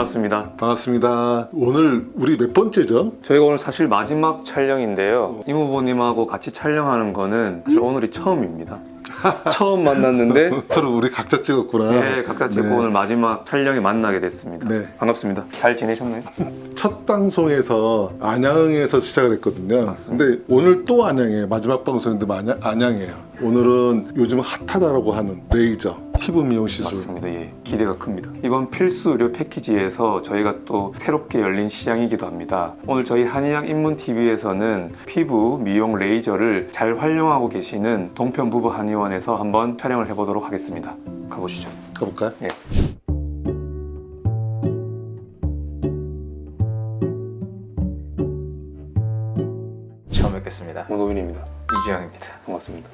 반갑습니다. 반갑습니다. 오늘 우리 몇 번째죠? 저희가 오늘 사실 마지막 촬영인데요. 이모부님하고 같이 촬영하는 거는 사실 오늘이 처음입니다. 처음 만났는데 서로 우리 각자 찍었구나. 네, 각자 찍고 네. 오늘 마지막 촬영에 만나게 됐습니다. 네. 반갑습니다. 잘 지내셨나요? 첫 방송에서 안양에서 시작을 했거든요. 맞습니다. 근데 오늘 또 안양에 마지막 방송인데 안양, 안양이에요. 오늘은 요즘 핫하다라고 하는 레이저 피부 미용 시술. 맞습니다. 예, 기대가 큽니다. 이번 필수 의료 패키지에서 저희가 또 새롭게 열린 시장이기도 합니다. 오늘 저희 한의학 입문 TV에서는 피부 미용 레이저를 잘 활용하고 계시는 동편 부부 한의원에서 한번 촬영을 해보도록 하겠습니다. 가보시죠. 가볼까요? 예. 처음 뵙겠습니다. 문호윤입니다. 이주영입니다. 반갑습니다.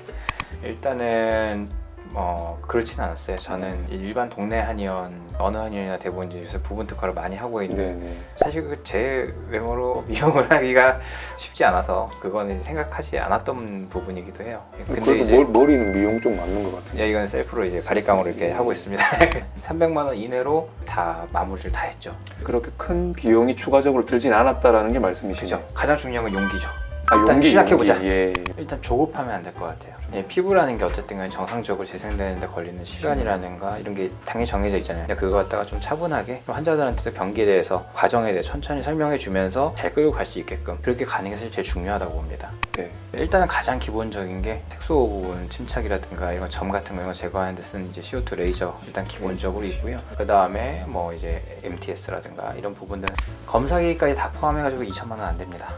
일단은 뭐 그렇진 않았어요. 저는 일반 동네 한의원 어느 한의원이나 대부분 이제 요새 부분 특화를 많이 하고 있는데 네네. 사실 그 제 외모로 미용을 하기가 쉽지 않아서 그거는 생각하지 않았던 부분이기도 해요. 근데 그래도 이제 머, 머리 는 미용 좀 맞는 것 같아요. 야, 이건 셀프로 이제 바리깡으로 이렇게 하고 있습니다. 300만 원 이내로 다 마무리를 다 했죠. 그렇게 큰 비용이 추가적으로 들진 않았다라는 게 말씀이시죠? 그죠? 가장 중요한 건 용기죠. 아, 일단 시작해보자. 용기. 예. 일단 조급하면 안 될 것 같아요. 예, 피부라는 게 어쨌든 간에 정상적으로 재생되는데 걸리는 시간이라든가 이런 게 당연히 정해져 있잖아요. 그거 갖다가 좀 차분하게 환자들한테도 변기에 대해서 과정에 대해 천천히 설명해 주면서 잘 끌고 갈 수 있게끔 그렇게 가는 게 사실 제일 중요하다고 봅니다. 네. 일단은 가장 기본적인 게 색소 부분 침착이라든가 이런 점 같은 거 이런 거 제거하는 데 쓰는 이제 CO2 레이저 일단 기본적으로 있고요. 그 다음에 뭐 이제 MTS라든가 이런 부분들은 검사기까지 다 포함해가지고 2천만 원 안 됩니다.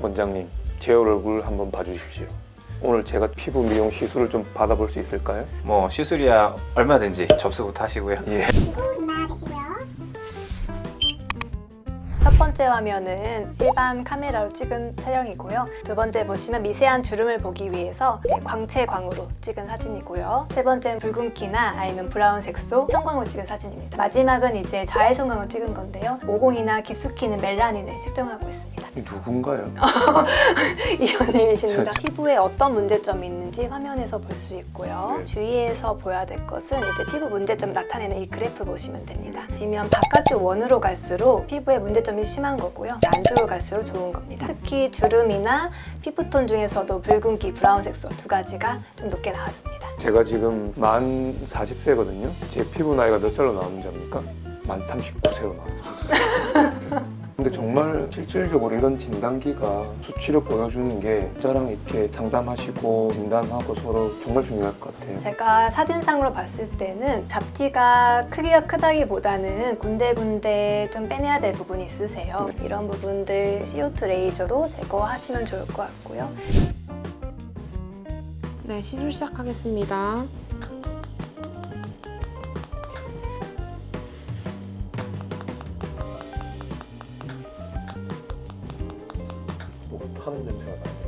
원장님, 제 얼굴 한번 봐주십시오. 오늘 제가 피부 미용 시술을 좀 받아볼 수 있을까요? 뭐 시술이야 얼마든지 접수부터 하시고요. 예. 되시고요. 첫 번째 화면은 일반 카메라로 찍은 촬영이고요. 두 번째 보시면 미세한 주름을 보기 위해서 이제 광채광으로 찍은 사진이고요. 세 번째는 붉은기나 아니면 브라운 색소 형광으로 찍은 사진입니다. 마지막은 이제 자외선광으로 찍은 건데요. 모공이나 깊숙이 있는 멜라닌을 측정하고 있습니다. 이 누군가요? 이현님이십니다. 저- 피부에 어떤 문제점이 있는지 화면에서 볼 수 있고요. 네. 주의해서 보여야 될 것은 이제 피부 문제점 나타내는 이 그래프 보시면 됩니다. 보시면 바깥쪽 원으로 갈수록 피부에 문제점이 심한 거고요. 안쪽으로 갈수록 좋은 겁니다. 특히 주름이나 피부톤 중에서도 붉은기, 브라운 색소 두 가지가 좀 높게 나왔습니다. 제가 지금 만 40세거든요. 제 피부 나이가 몇 살로 나오는지 압니까? 만 39세로 나왔습니다. 근데 정말 실질적으로 이런 진단기가 수치로 보여주는 게 저랑 이렇게 상담하시고 진단하고 서로 정말 중요할 것 같아요. 제가 사진상으로 봤을 때는 잡티가 크기가 크다기보다는 군데군데 좀 빼내야 될 부분이 있으세요. 이런 부분들 CO2 레이저로 제거하시면 좋을 것 같고요. 네, 시술 시작하겠습니다.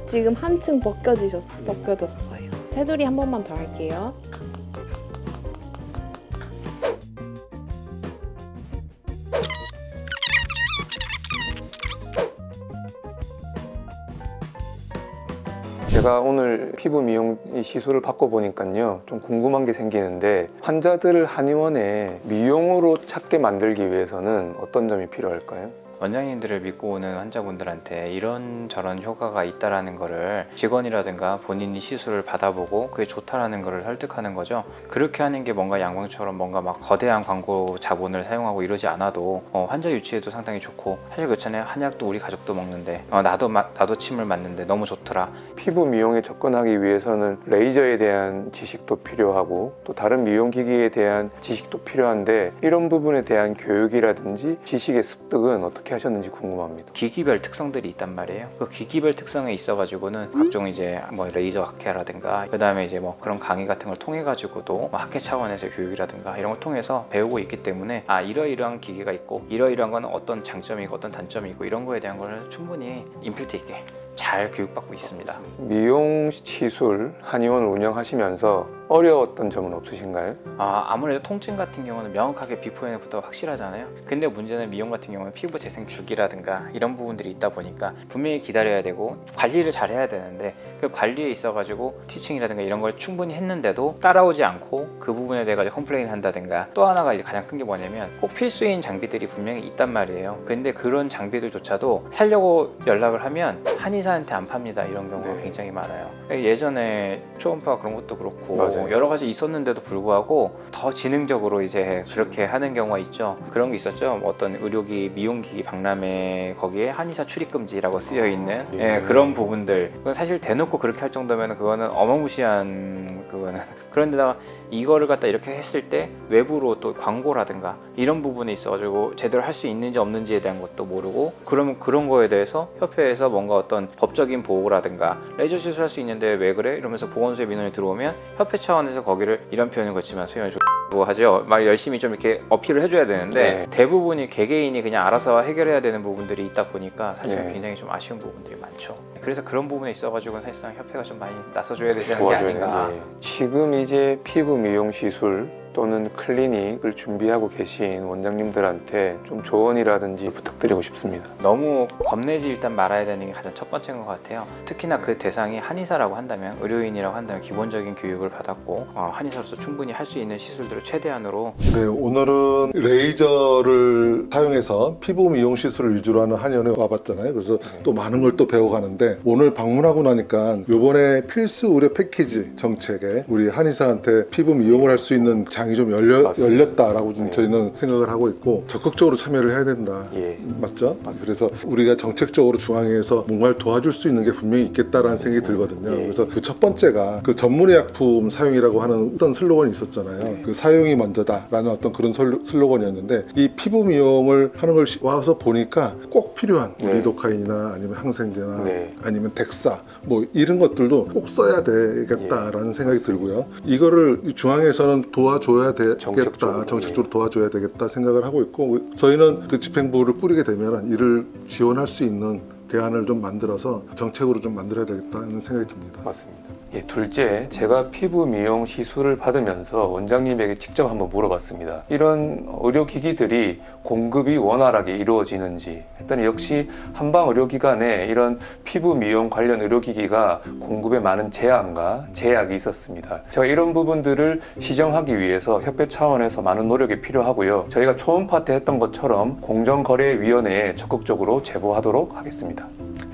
지금 한층 벗겨지셨, 벗겨졌어요. 테두리 한 번만 더 할게요. 제가 오늘 피부 미용 이 시술을 받고 보니까요 좀 궁금한 게 생기는데 환자들을 한의원에 미용으로 찾게 만들기 위해서는 어떤 점이 필요할까요? 원장님들을 믿고 오는 환자분들한테 이런 저런 효과가 있다라는 거를 직원이라든가 본인이 시술을 받아보고 그게 좋다라는 거를 설득하는 거죠. 그렇게 하는 게 뭔가 양방처럼 뭔가 막 거대한 광고 자본을 사용하고 이러지 않아도 어, 환자 유치에도 상당히 좋고 사실 그렇잖아요. 한약도 우리 가족도 먹는데 어, 나도 마- 나도 침을 맞는데 너무 좋더라. 피부 미용에 접근하기 위해서는 레이저에 대한 지식도 필요하고 또 다른 미용 기기에 대한 지식도 필요한데 이런 부분에 대한 교육이라든지 지식의 습득은 어떻게 하셨는지 궁금합니다. 기기별 특성들이 있단 말이에요. 그 기기별 특성에 있어가지고는 각종 이제 뭐 레이저 학회라든가 그 다음에 이제 뭐 그런 강의 같은 걸 통해 가지고도 뭐 학회 차원에서 교육이라든가 이런 걸 통해서 배우고 있기 때문에 아 이러이러한 기계가 있고 이러이러한 거는 어떤 장점이 있고 어떤 단점이 있고 이런 거에 대한 걸 충분히 임팩트 있게 잘 교육받고 있습니다. 미용 시술 한의원을 운영하시면서 어려웠던 점은 없으신가요? 아, 아무래도 통증 같은 경우는 명확하게 비포에부터 확실하잖아요. 근데 문제는 미용 같은 경우는 피부 재생 주기라든가 이런 부분들이 있다 보니까 분명히 기다려야 되고 관리를 잘 해야 되는데 그 관리에 있어 가지고 티칭이라든가 이런 걸 충분히 했는데도 따라오지 않고 그 부분에 대해 가지고 컴플레인 한다든가 또 하나가 이제 가장 큰 게 뭐냐면 꼭 필수인 장비들이 분명히 있단 말이에요. 근데 그런 장비들조차도 살려고 연락을 하면 한의사한테 안 팝니다. 이런 경우가 네. 굉장히 많아요. 예전에 초음파 그런 것도 그렇고 맞아요. 여러 가지 있었는데도 불구하고 더 지능적으로 이제 그렇게 하는 경우가 있죠. 그런 게 있었죠. 뭐 어떤 의료기 미용기기 박람회 거기에 한의사 출입 금지라고 쓰여 있는 예. 예, 그런 부분들. 그건 사실 대놓고 그렇게 할 정도면 그거는 어마무시한 그거는 그런데다가 이거를 갖다 이렇게 했을 때 외부로 또 광고라든가 이런 부분에 있어가지고 제대로 할 수 있는지 없는지에 대한 것도 모르고 그러면 그런 거에 대해서 협회에서 뭔가 어떤 법적인 보호라든가 레이저 시술할 수 있는데 왜 그래 이러면서 보건소에 민원이 들어오면 협회 차원에서 거기를 이런 표현은 그렇지만 소위 말해서 뭐 하죠 막 열심히 좀 이렇게 어필을 해줘야 되는데 네. 대부분이 개개인이 그냥 알아서 해결해야 되는 부분들이 있다 보니까 사실 네. 굉장히 좀 아쉬운 부분들이 많죠. 그래서 그런 부분에 있어가지고 사실상 협회가 좀 많이 나서줘야 되지 않는 게 아닌가. 예. 지금 이제 피부 미용 시술 또는 클리닉을 준비하고 계신 원장님들한테 좀 조언이라든지 부탁드리고 싶습니다. 너무 겁내지 일단 말아야 되는 게 가장 첫 번째인 것 같아요. 특히나 그 대상이 한의사라고 한다면 의료인이라고 한다면 기본적인 교육을 받았고 어, 한의사로서 충분히 할 수 있는 시술들을 최대한으로 네, 오늘은 레이저를 사용해서 피부 미용 시술을 위주로 하는 한의원에 와봤잖아요. 그래서 또 많은 걸 또 배워가는데 오늘 방문하고 나니까 요번에 필수 의료 패키지 정책에 우리 한의사한테 피부 미용을 할 수 있는 장이 좀 열려, 맞습니다. 열렸다라고 좀 네. 저희는 생각을 하고 있고 적극적으로 참여를 해야 된다. 예. 맞죠? 그래서 우리가 정책적으로 중앙에서 뭔가를 도와줄 수 있는 게 분명히 있겠다라는 생각이 들거든요. 예. 그래서 그 첫 번째가 그 전문의 약품 사용이라고 하는 어떤 슬로건이 있었잖아요. 네. 그 사용이 먼저다라는 어떤 그런 슬로- 슬로건이었는데 이 피부 미용을 하는 걸 시- 와서 보니까 꼭 필요한 네. 리도카인이나 아니면 항생제나 네. 아니면 덱사 뭐 이런 것들도 꼭 써야 되겠다라는 생각이 들고요. 이거를 이 중앙에서는 도와줘 야 되겠다, 정책적으로, 정책적으로 도와줘야 되겠다 생각을 하고 있고 저희는 그 집행부를 꾸리게 되면 이를 지원할 수 있는 대안을 좀 만들어서 정책으로 좀 만들어야 되겠다는 생각이 듭니다. 맞습니다. 예, 둘째, 제가 피부 미용 시술을 받으면서 원장님에게 직접 한번 물어봤습니다. 이런 의료기기들이 공급이 원활하게 이루어지는지 했더니 역시 한방 의료기관에 이런 피부 미용 관련 의료기기가 공급에 많은 제한과 제약이 있었습니다. 제가 이런 부분들을 시정하기 위해서 협회 차원에서 많은 노력이 필요하고요. 저희가 초음파 때 했던 것처럼 공정거래위원회에 적극적으로 제보하도록 하겠습니다.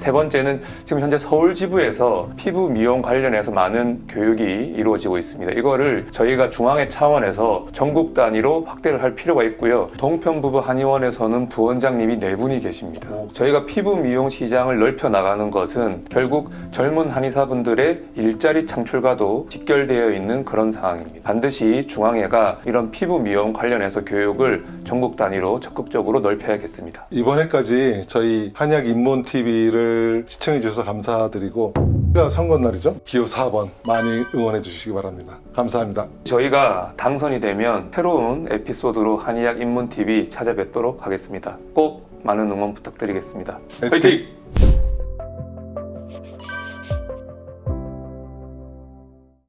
세 번째는 지금 현재 서울 지부에서 피부 미용 관련해서 많은 교육이 이루어지고 있습니다. 이거를 저희가 중앙회 차원에서 전국 단위로 확대를 할 필요가 있고요. 동편부부 한의원에서는 부원장님이 네 분이 계십니다. 저희가 피부 미용 시장을 넓혀 나가는 것은 결국 젊은 한의사분들의 일자리 창출과도 직결되어 있는 그런 상황입니다. 반드시 중앙회가 이런 피부 미용 관련해서 교육을 전국 단위로 적극적으로 넓혀야겠습니다. 이번에까지 저희 한약 입문 TV를 시청해 주셔서 감사드리고 가 선거 날이죠. 기호 4번 많이 응원해 주시기 바랍니다. 감사합니다. 저희가 당선이 되면 새로운 에피소드로 한의학 입문 TV 찾아뵙도록 하겠습니다. 꼭 많은 응원 부탁드리겠습니다. 화이팅!